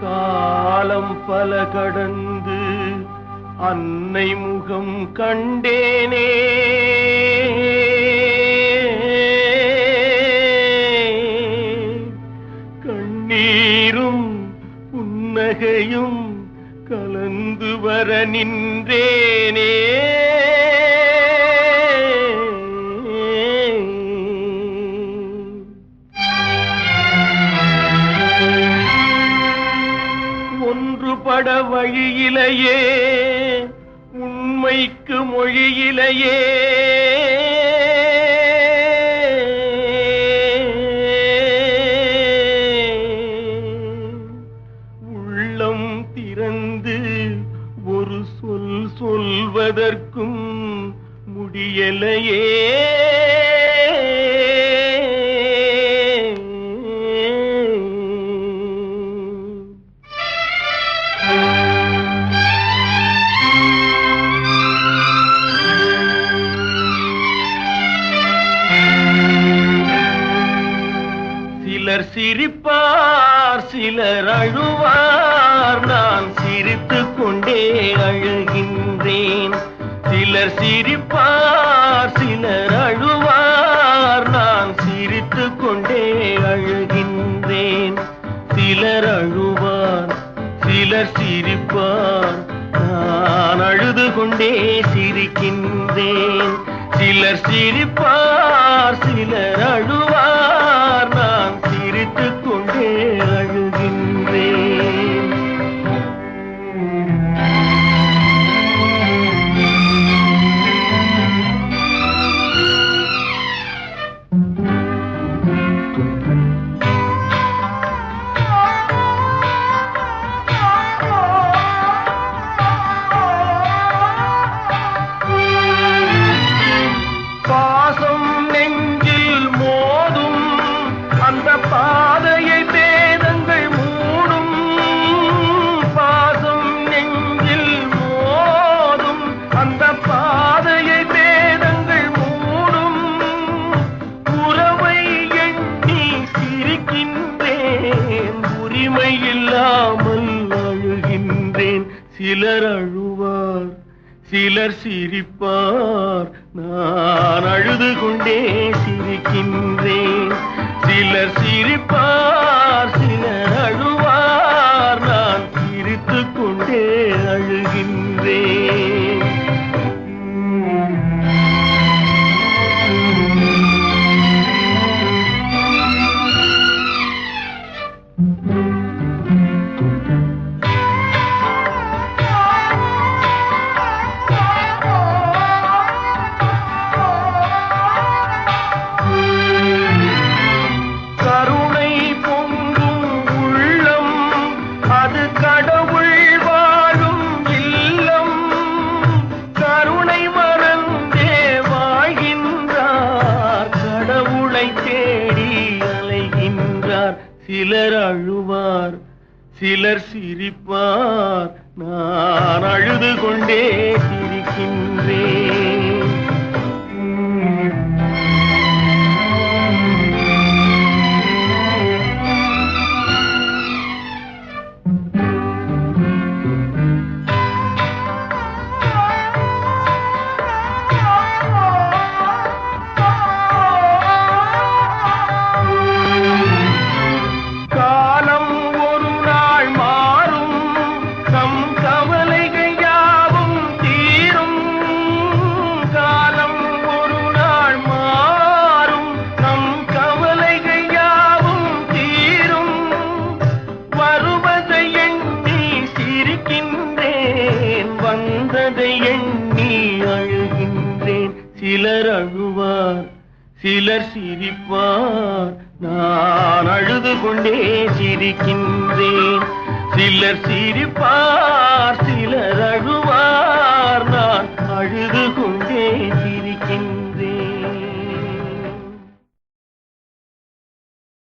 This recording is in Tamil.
காலம் பல கடந்து அன்னை முகம் கண்டேனே. கண்ணீரும் புன்னகையும் கலந்து வர நின்றேனே. பட வழியிலேயே உண்மைக்கு மொழியிலேயே. உள்ளம் திறந்து ஒரு சொல் சொல்வதற்கும் முடியலையே. சிலர் சிரிப்பார் சிலர் அழுவார். நான் சிரித்து கொண்டே அழுகின்றேன். சிலர் சிரிப்பார் சிலர் அழுவார். நான் சிரித்து கொண்டே அழுகின்றேன். சிலர் அழுவார் சிலர் சிரிப்பார். நான் அழுது கொண்டே சிரிக்கின்றேன். சிலர் சிரிப்பார் சிலர் அழுவார். பாதையை வேதங்கள் மூடும். உறவை எண்ணி சிரிக்கின்றேன். உரிமை இல்லாமல் அழுகின்றேன். சிலர் அழுவார் சிலர் சிரிப்பார். நான் அழுது கொண்டே சிரிக்கின்றேன். சிலர் சிரிப்பார் சிலர் அழுவார். நான் சிரித்து கொண்டே அழுகின்றேன். சிலர் அழுவார் சிலர் சிரிப்பார். நான் அழுது கொண்டே சிரிக்கின்றேன். சிலர் அழுவார் சிலர் சிரிப்பார். நான் அழுது கொண்டே சிரிக்கின்றேன். சிலர் சிரிப்பார் சிலர் அழுவார்.